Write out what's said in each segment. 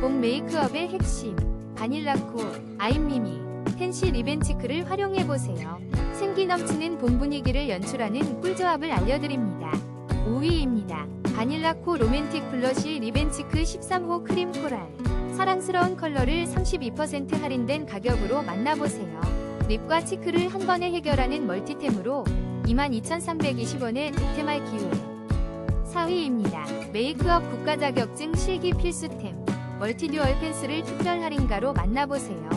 봄 메이크업의 핵심 바닐라코, 아임미미, 펜시 리벤치크를 활용해보세요. 생기 넘치는 봄 분위기를 연출하는 꿀조합을 알려드립니다. 5위입니다. 바닐라코 로맨틱 블러쉬 리벤치크 13호 크림 코랄 사랑스러운 컬러를 32% 할인된 가격으로 만나보세요. 립과 치크를 한 번에 해결하는 멀티템으로 22,320원의 득템할 기회 4위입니다. 메이크업 국가 자격증 실기 필수템 멀티듀얼 펜슬을 특별 할인가로 만나보세요.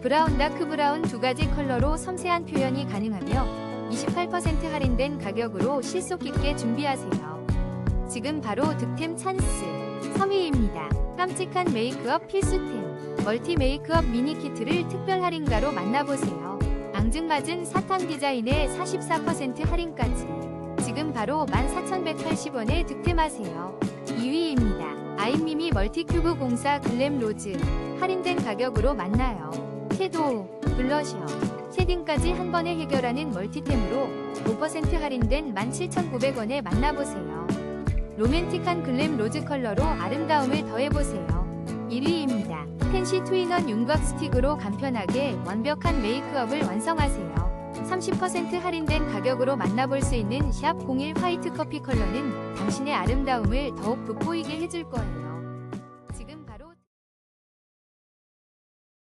브라운 다크 브라운 두 가지 컬러로 섬세한 표현이 가능하며 28% 할인된 가격으로 실속 있게 준비하세요. 지금 바로 득템 찬스 3위입니다. 깜찍한 메이크업 필수템 멀티 메이크업 미니 키트를 특별 할인가로 만나보세요. 앙증맞은 사탕 디자인의 44% 할인까지 지금 바로 14,180원에 득템하세요. 2위입니다. 아임미미 멀티큐브 공사 글램 로즈 할인된 가격으로 만나요. 섀도우, 블러셔, 쉐딩까지 한 번에 해결하는 멀티템으로 5% 할인된 17,900원에 만나보세요. 로맨틱한 글램 로즈 컬러로 아름다움을 더해보세요. 1위입니다. 펜시 투인원 윤곽 스틱으로 간편하게 완벽한 메이크업을 완성하세요. 30% 할인된 가격으로 만나볼 수 있는 샵01 화이트 커피 컬러는 당신의 아름다움을 더욱 돋보이게 해줄 거예요.